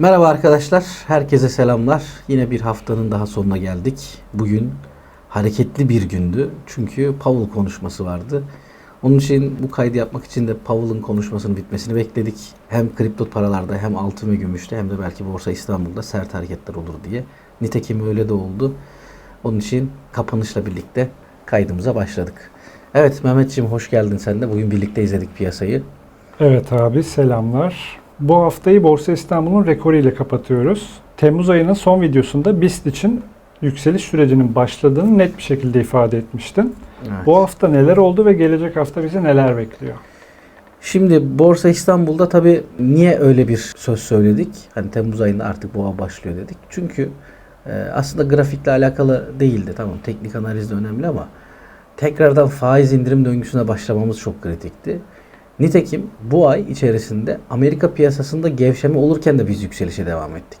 Merhaba arkadaşlar, herkese selamlar. Yine bir haftanın daha sonuna geldik. Bugün hareketli bir gündü. Çünkü Powell konuşması vardı. Onun için bu kaydı yapmak için de Powell'ın konuşmasının bitmesini bekledik. Hem kripto paralarda hem altın ve gümüşte hem de belki Borsa İstanbul'da sert hareketler olur diye. Nitekim öyle de oldu. Onun için kapanışla birlikte kaydımıza başladık. Evet Mehmetciğim hoş geldin sen de. Bugün birlikte izledik piyasayı. Evet abi selamlar. Bu haftayı Borsa İstanbul'un rekoru ile kapatıyoruz. Temmuz ayının son videosunda BIST için yükseliş sürecinin başladığını net bir şekilde ifade etmiştin. Evet. Bu hafta neler oldu ve gelecek hafta bizi neler bekliyor? Şimdi Borsa İstanbul'da tabii niye öyle bir söz söyledik? Hani Temmuz ayında artık boğa başlıyor dedik. Çünkü e, aslında grafikle alakalı değildi. Tamam teknik analiz de önemli ama tekrardan faiz indirim döngüsüne başlamamız çok kritikti. Nitekim bu ay içerisinde Amerika piyasasında gevşeme olurken de biz yükselişe devam ettik.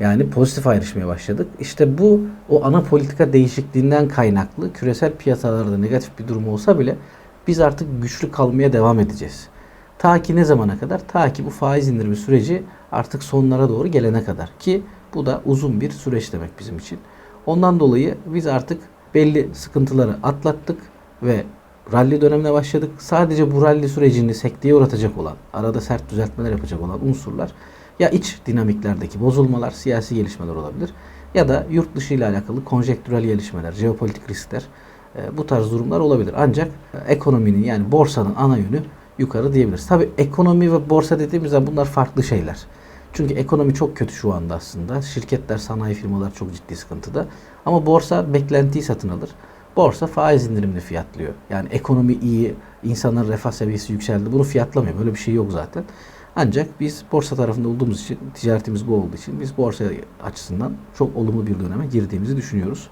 Yani pozitif ayrışmaya başladık. İşte bu o ana politika değişikliğinden kaynaklı küresel piyasalarda negatif bir durum olsa bile biz artık güçlü kalmaya devam edeceğiz. Ta ki ne zamana kadar? Ta ki bu faiz indirimi süreci artık sonlara doğru gelene kadar. Ki bu da uzun bir süreç demek bizim için. Ondan dolayı biz artık belli sıkıntıları atlattık ve rally dönemine başladık. Sadece bu rally sürecini sekteye uğratacak olan, arada sert düzeltmeler yapacak olan unsurlar ya iç dinamiklerdeki bozulmalar, siyasi gelişmeler olabilir ya da yurt dışı ile alakalı konjektürel gelişmeler, jeopolitik riskler e, bu tarz durumlar olabilir. Ancak e, ekonominin yani borsanın ana yönü yukarı diyebiliriz. Tabi ekonomi ve borsa dediğimiz bunlar farklı şeyler. Çünkü ekonomi çok kötü şu anda aslında. Şirketler, sanayi firmalar çok ciddi sıkıntıda. Ama borsa beklentiyi satın alır. Borsa faiz indirimli fiyatlıyor. Yani ekonomi iyi, insanların refah seviyesi yükseldi. Bunu fiyatlamıyor. Böyle bir şey yok zaten. Ancak biz borsa tarafında olduğumuz için, ticaretimiz bu olduğu için biz borsa açısından çok olumlu bir döneme girdiğimizi düşünüyoruz.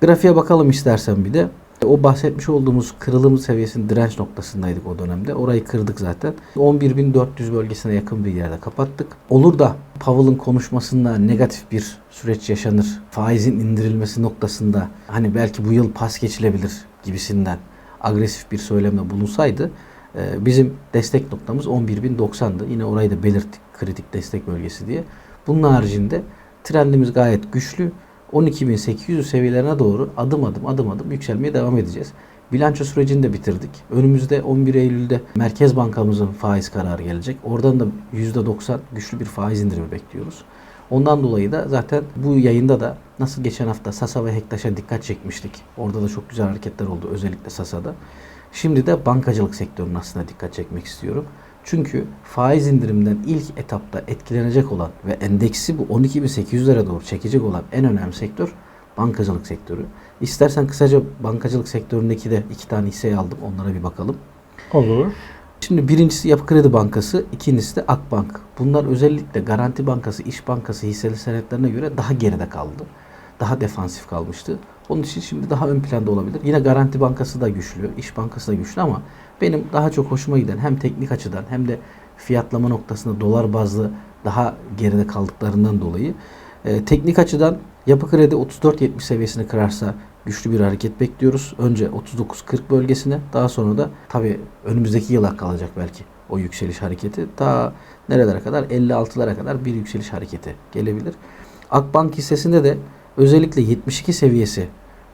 Grafiğe bakalım istersen bir de. O bahsetmiş olduğumuz kırılım seviyesinin direnç noktasındaydık o dönemde. Orayı kırdık zaten. 11.400 bölgesine yakın bir yerde kapattık. Olur da Powell'ın konuşmasında negatif bir süreç yaşanır. Faizin indirilmesi noktasında hani belki bu yıl pas geçilebilir gibisinden agresif bir söylemde bulunsaydı e, bizim destek noktamız 11.090'dı. Yine orayı da belirttik kritik destek bölgesi diye. Bunun haricinde trendimiz gayet güçlü. 12.800 seviyelerine doğru adım adım adım adım yükselmeye devam edeceğiz. Bilanço sürecini de bitirdik. Önümüzde 11 Eylül'de Merkez Bankamızın faiz kararı gelecek. Oradan da %90 güçlü bir faiz indirimi bekliyoruz. Ondan dolayı da zaten bu yayında da nasıl geçen hafta Sasa ve Hektaş'a dikkat çekmiştik. Orada da çok güzel hareketler oldu özellikle Sasa'da. Şimdi de bankacılık sektörünün aslında dikkat çekmek istiyorum. Çünkü faiz indirimden ilk etapta etkilenecek olan ve endeksi bu 12.800'lere doğru çekecek olan en önemli sektör bankacılık sektörü. İstersen kısaca bankacılık sektöründeki de iki tane hisseyi aldım. Onlara bir bakalım. Olur. Şimdi birincisi Yapı Kredi Bankası, ikincisi de Akbank. Bunlar özellikle Garanti Bankası, İş Bankası hisseli senetlerine göre daha geride kaldı. Daha defansif kalmıştı. Onun için şimdi daha ön planda olabilir. Yine Garanti Bankası da güçlü, İş Bankası da güçlü ama benim daha çok hoşuma giden hem teknik açıdan hem de fiyatlama noktasında dolar bazlı daha geride kaldıklarından dolayı e, teknik açıdan Yapı Kredi 34.70 seviyesini kırarsa güçlü bir hareket bekliyoruz. Önce 39.40 bölgesine daha sonra da tabi önümüzdeki yıla kalacak belki o yükseliş hareketi. Ta nerelere kadar 56'lara kadar bir yükseliş hareketi gelebilir. Akbank hissesinde de özellikle 72 seviyesi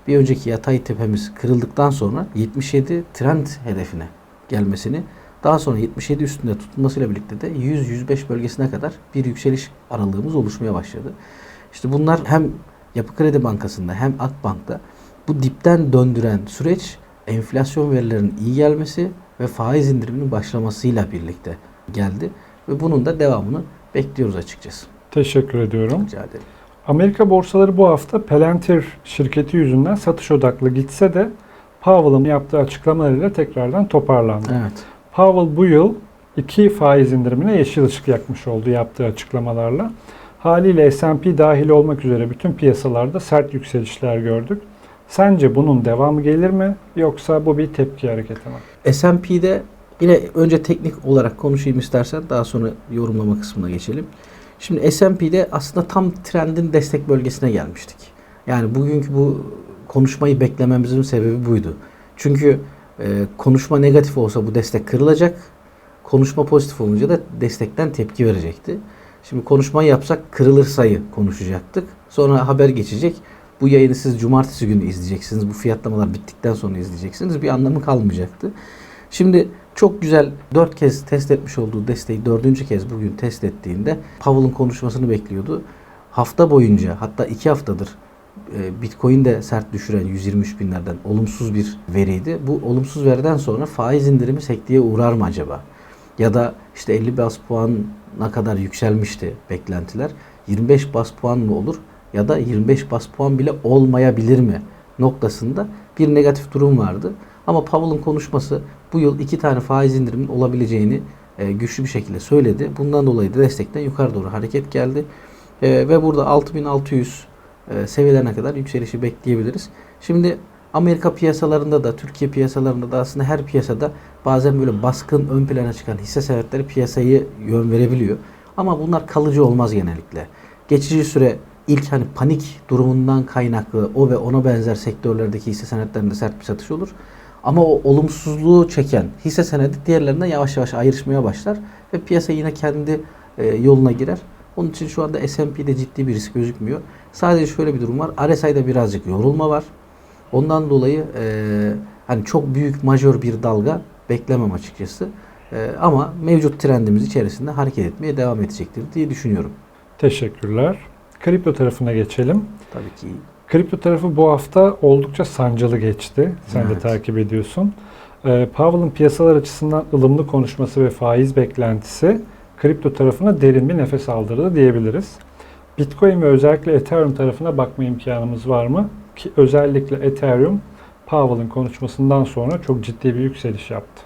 bir önceki yatay tepemiz kırıldıktan sonra 77 trend hedefine gelmesini daha sonra 77 üstünde tutulmasıyla birlikte de 100-105 bölgesine kadar bir yükseliş aralığımız oluşmaya başladı. İşte bunlar hem Yapı Kredi Bankası'nda hem Akbank'ta bu dipten döndüren süreç enflasyon verilerinin iyi gelmesi ve faiz indiriminin başlamasıyla birlikte geldi. Ve bunun da devamını bekliyoruz açıkçası. Teşekkür ediyorum. Rica ederim. Amerika borsaları bu hafta Palantir şirketi yüzünden satış odaklı gitse de Powell'ın yaptığı açıklamalarıyla tekrardan toparlandı. Evet. Powell bu yıl iki faiz indirimine yeşil ışık yakmış oldu yaptığı açıklamalarla. Haliyle S&P dahil olmak üzere bütün piyasalarda sert yükselişler gördük. Sence bunun devamı gelir mi yoksa bu bir tepki hareketi mi? S&P'de yine önce teknik olarak konuşayım istersen daha sonra yorumlama kısmına geçelim. Şimdi S&P'de aslında tam trendin destek bölgesine gelmiştik. Yani bugünkü bu konuşmayı beklememizin sebebi buydu. Çünkü e, konuşma negatif olsa bu destek kırılacak. Konuşma pozitif olunca da destekten tepki verecekti. Şimdi konuşmayı yapsak kırılırsayı konuşacaktık. Sonra haber geçecek. Bu yayını siz cumartesi günü izleyeceksiniz. Bu fiyatlamalar bittikten sonra izleyeceksiniz. Bir anlamı kalmayacaktı. Şimdi çok güzel dört kez test etmiş olduğu desteği dördüncü kez bugün test ettiğinde Powell'ın konuşmasını bekliyordu. Hafta boyunca hatta iki haftadır e, Bitcoin de sert düşüren 123 binlerden olumsuz bir veriydi. Bu olumsuz veriden sonra faiz indirimi sekteye uğrar mı acaba? Ya da işte 50 bas puana kadar yükselmişti beklentiler. 25 bas puan mı olur ya da 25 bas puan bile olmayabilir mi noktasında bir negatif durum vardı. Ama Powell'ın konuşması bu yıl iki tane faiz indirimin olabileceğini e, güçlü bir şekilde söyledi. Bundan dolayı da destekten yukarı doğru hareket geldi. E, ve burada 6600 e, seviyelerine kadar yükselişi bekleyebiliriz. Şimdi Amerika piyasalarında da Türkiye piyasalarında da aslında her piyasada bazen böyle baskın ön plana çıkan hisse senetleri piyasayı yön verebiliyor. Ama bunlar kalıcı olmaz genellikle. Geçici süre ilk hani panik durumundan kaynaklı o ve ona benzer sektörlerdeki hisse senetlerinde sert bir satış olur. Ama o olumsuzluğu çeken hisse senedi diğerlerinden yavaş yavaş ayrışmaya başlar ve piyasa yine kendi e, yoluna girer. Onun için şu anda S&P'de ciddi bir risk gözükmüyor. Sadece şöyle bir durum var. RSI'de birazcık yorulma var. Ondan dolayı e, hani çok büyük majör bir dalga beklemem açıkçası. E, ama mevcut trendimiz içerisinde hareket etmeye devam edecektir diye düşünüyorum. Teşekkürler. Kripto tarafına geçelim. Tabii ki Kripto tarafı bu hafta oldukça sancılı geçti. Sen de Evet. takip ediyorsun. Ee, Powell'ın piyasalar açısından ılımlı konuşması ve faiz beklentisi kripto tarafına derin bir nefes aldırdı diyebiliriz. Bitcoin ve özellikle Ethereum tarafına bakma imkanımız var mı? Ki özellikle Ethereum Powell'ın konuşmasından sonra çok ciddi bir yükseliş yaptı.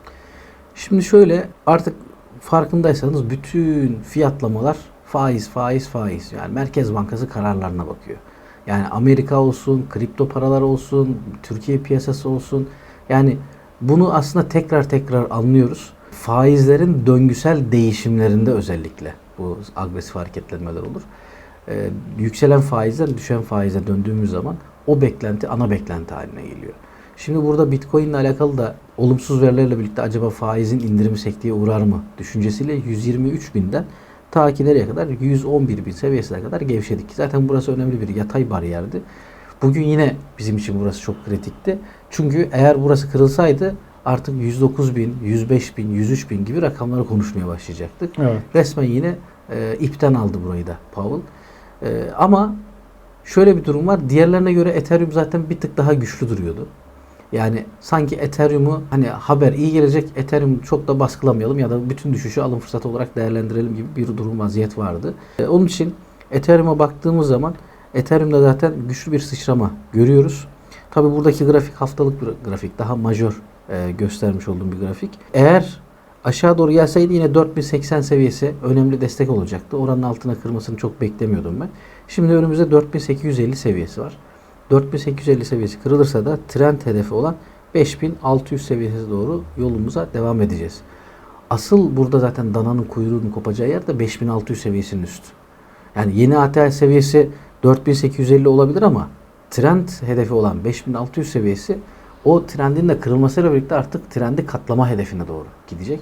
Şimdi şöyle artık farkındaysanız bütün fiyatlamalar faiz, faiz, faiz. Yani Merkez Bankası kararlarına bakıyor. Yani Amerika olsun, kripto paralar olsun, Türkiye piyasası olsun. Yani bunu aslında tekrar tekrar anlıyoruz. Faizlerin döngüsel değişimlerinde özellikle bu agresif hareketlenmeler olur. Ee, yükselen faizden düşen faize döndüğümüz zaman o beklenti ana beklenti haline geliyor. Şimdi burada Bitcoin ile alakalı da olumsuz verilerle birlikte acaba faizin indirimi sekteye uğrar mı düşüncesiyle 123 binden ta ki nereye kadar 111 bin seviyesine kadar gevşedik. Zaten burası önemli bir yatay bariyerdi. Bugün yine bizim için burası çok kritikti. Çünkü eğer burası kırılsaydı artık 109 bin, 105 bin, 103 bin gibi rakamları konuşmaya başlayacaktık. Evet. Resmen yine e, ipten aldı burayı da Powell. E, ama şöyle bir durum var. Diğerlerine göre Ethereum zaten bir tık daha güçlü duruyordu. Yani sanki Ethereum'u hani haber iyi gelecek Ethereum çok da baskılamayalım ya da bütün düşüşü alım fırsatı olarak değerlendirelim gibi bir durum vaziyet vardı. E, onun için Ethereum'a baktığımız zaman Ethereum'da zaten güçlü bir sıçrama görüyoruz. Tabi buradaki grafik haftalık bir grafik. Daha majör e, göstermiş olduğum bir grafik. Eğer aşağı doğru gelseydi yine 4080 seviyesi önemli destek olacaktı. Oranın altına kırmasını çok beklemiyordum ben. Şimdi önümüzde 4850 seviyesi var. 4850 seviyesi kırılırsa da trend hedefi olan 5600 seviyesi doğru yolumuza devam edeceğiz. Asıl burada zaten dananın kuyruğunun kopacağı yer de 5600 seviyesinin üstü. Yani yeni ATH seviyesi 4850 olabilir ama trend hedefi olan 5600 seviyesi o trendin de kırılmasıyla birlikte artık trendi katlama hedefine doğru gidecek.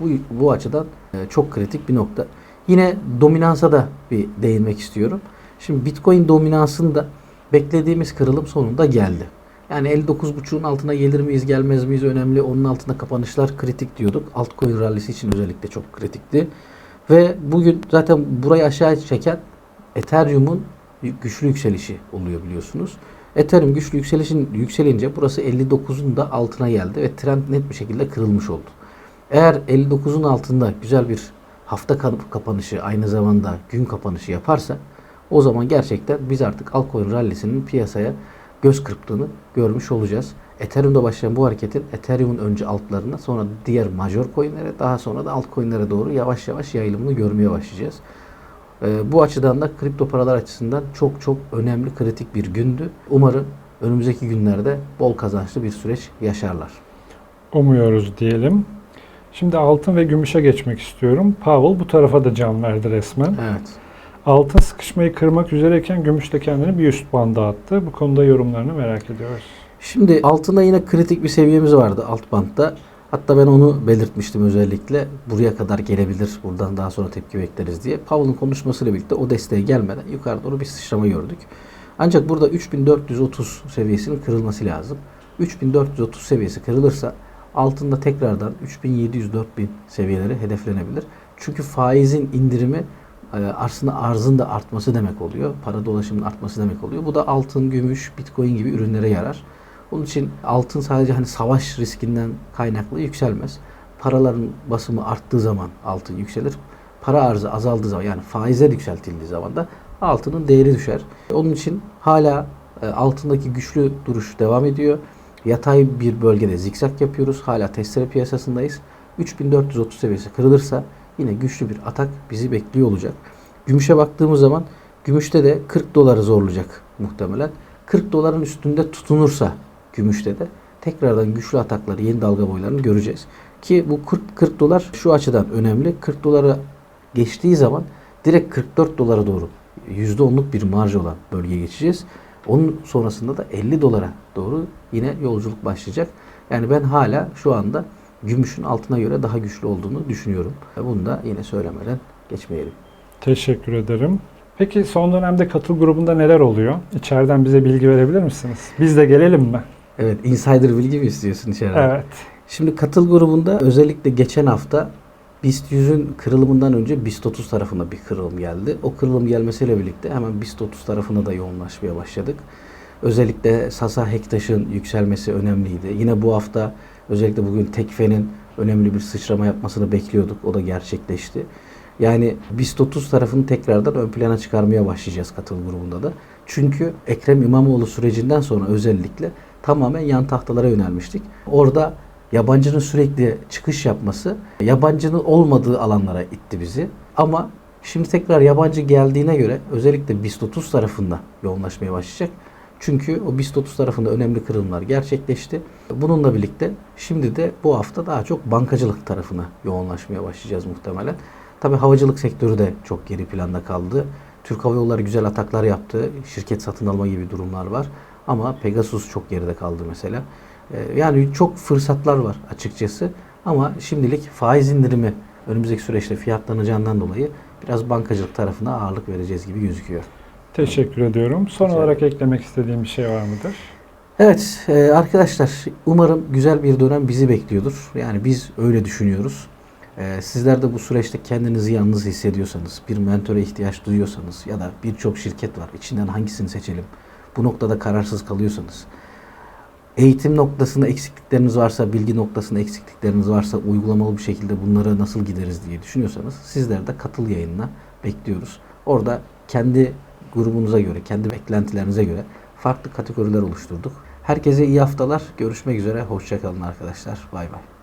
Bu, bu açıdan e, çok kritik bir nokta. Yine dominansa da bir değinmek istiyorum. Şimdi Bitcoin dominansında beklediğimiz kırılım sonunda geldi. Yani 59.5'un altına gelir miyiz gelmez miyiz önemli. Onun altında kapanışlar kritik diyorduk. Altcoin rallisi için özellikle çok kritikti. Ve bugün zaten burayı aşağı çeken Ethereum'un güçlü yükselişi oluyor biliyorsunuz. Ethereum güçlü yükselişin yükselince burası 59'un da altına geldi ve trend net bir şekilde kırılmış oldu. Eğer 59'un altında güzel bir hafta kapanışı aynı zamanda gün kapanışı yaparsa o zaman gerçekten biz artık altcoin rallisinin piyasaya göz kırptığını görmüş olacağız. Ethereum'da başlayan bu hareketin Ethereum'un önce altlarına sonra diğer major coinlere daha sonra da altcoinlere doğru yavaş yavaş yayılımını görmeye başlayacağız. Ee, bu açıdan da kripto paralar açısından çok çok önemli kritik bir gündü. Umarım önümüzdeki günlerde bol kazançlı bir süreç yaşarlar. Umuyoruz diyelim. Şimdi altın ve gümüşe geçmek istiyorum. Powell bu tarafa da can verdi resmen. Evet. Altın sıkışmayı kırmak üzereyken gümüş de kendini bir üst banda attı. Bu konuda yorumlarını merak ediyoruz. Şimdi altında yine kritik bir seviyemiz vardı alt bantta. Hatta ben onu belirtmiştim özellikle. Buraya kadar gelebilir, buradan daha sonra tepki bekleriz diye. Powell'ın konuşmasıyla birlikte o desteğe gelmeden yukarı doğru bir sıçrama gördük. Ancak burada 3430 seviyesinin kırılması lazım. 3430 seviyesi kırılırsa altında tekrardan 3700-4000 seviyeleri hedeflenebilir. Çünkü faizin indirimi aslında arzın da artması demek oluyor. Para dolaşımının artması demek oluyor. Bu da altın, gümüş, bitcoin gibi ürünlere yarar. Onun için altın sadece hani savaş riskinden kaynaklı yükselmez. Paraların basımı arttığı zaman altın yükselir. Para arzı azaldığı zaman yani faizler yükseltildiği zaman da altının değeri düşer. Onun için hala e, altındaki güçlü duruş devam ediyor. Yatay bir bölgede zikzak yapıyoruz. Hala testere piyasasındayız. 3430 seviyesi kırılırsa yine güçlü bir atak bizi bekliyor olacak. Gümüşe baktığımız zaman gümüşte de 40 doları zorlayacak muhtemelen. 40 doların üstünde tutunursa gümüşte de tekrardan güçlü atakları, yeni dalga boylarını göreceğiz. Ki bu 40, 40 dolar şu açıdan önemli. 40 dolara geçtiği zaman direkt 44 dolara doğru %10'luk bir marj olan bölgeye geçeceğiz. Onun sonrasında da 50 dolara doğru yine yolculuk başlayacak. Yani ben hala şu anda gümüşün altına göre daha güçlü olduğunu düşünüyorum. Bunu da yine söylemeden geçmeyelim. Teşekkür ederim. Peki son dönemde katıl grubunda neler oluyor? İçeriden bize bilgi verebilir misiniz? Biz de gelelim mi? Evet, insider bilgi mi istiyorsun içeriden? Evet. Şimdi katıl grubunda özellikle geçen hafta BIST 100'ün kırılımından önce BIST 30 tarafına bir kırılım geldi. O kırılım gelmesiyle birlikte hemen BIST 30 tarafına da yoğunlaşmaya başladık. Özellikle Sasa Hektaş'ın yükselmesi önemliydi. Yine bu hafta özellikle bugün Tekfe'nin önemli bir sıçrama yapmasını bekliyorduk. O da gerçekleşti. Yani BIST 30 tarafını tekrardan ön plana çıkarmaya başlayacağız katıl grubunda da. Çünkü Ekrem İmamoğlu sürecinden sonra özellikle tamamen yan tahtalara yönelmiştik. Orada yabancının sürekli çıkış yapması yabancının olmadığı alanlara itti bizi. Ama şimdi tekrar yabancı geldiğine göre özellikle BIST 30 tarafında yoğunlaşmaya başlayacak. Çünkü o BIST 30 tarafında önemli kırılımlar gerçekleşti. Bununla birlikte şimdi de bu hafta daha çok bankacılık tarafına yoğunlaşmaya başlayacağız muhtemelen. Tabi havacılık sektörü de çok geri planda kaldı. Türk Hava Yolları güzel ataklar yaptı. Şirket satın alma gibi durumlar var. Ama Pegasus çok geride kaldı mesela. Ee, Yani çok fırsatlar var açıkçası. Ama şimdilik faiz indirimi önümüzdeki süreçte fiyatlanacağından dolayı biraz bankacılık tarafına ağırlık vereceğiz gibi gözüküyor. Teşekkür ediyorum. Son Rica olarak eklemek istediğim bir şey var mıdır? Evet e, arkadaşlar umarım güzel bir dönem bizi bekliyordur. Yani biz öyle düşünüyoruz. E, sizler de bu süreçte kendinizi yalnız hissediyorsanız, bir mentora ihtiyaç duyuyorsanız ya da birçok şirket var. içinden hangisini seçelim? Bu noktada kararsız kalıyorsanız, eğitim noktasında eksiklikleriniz varsa, bilgi noktasında eksiklikleriniz varsa uygulamalı bir şekilde bunları nasıl gideriz diye düşünüyorsanız sizler de katıl yayınına bekliyoruz. Orada kendi grubunuza göre, kendi beklentilerinize göre farklı kategoriler oluşturduk. Herkese iyi haftalar. Görüşmek üzere. Hoşçakalın arkadaşlar. Bay bay.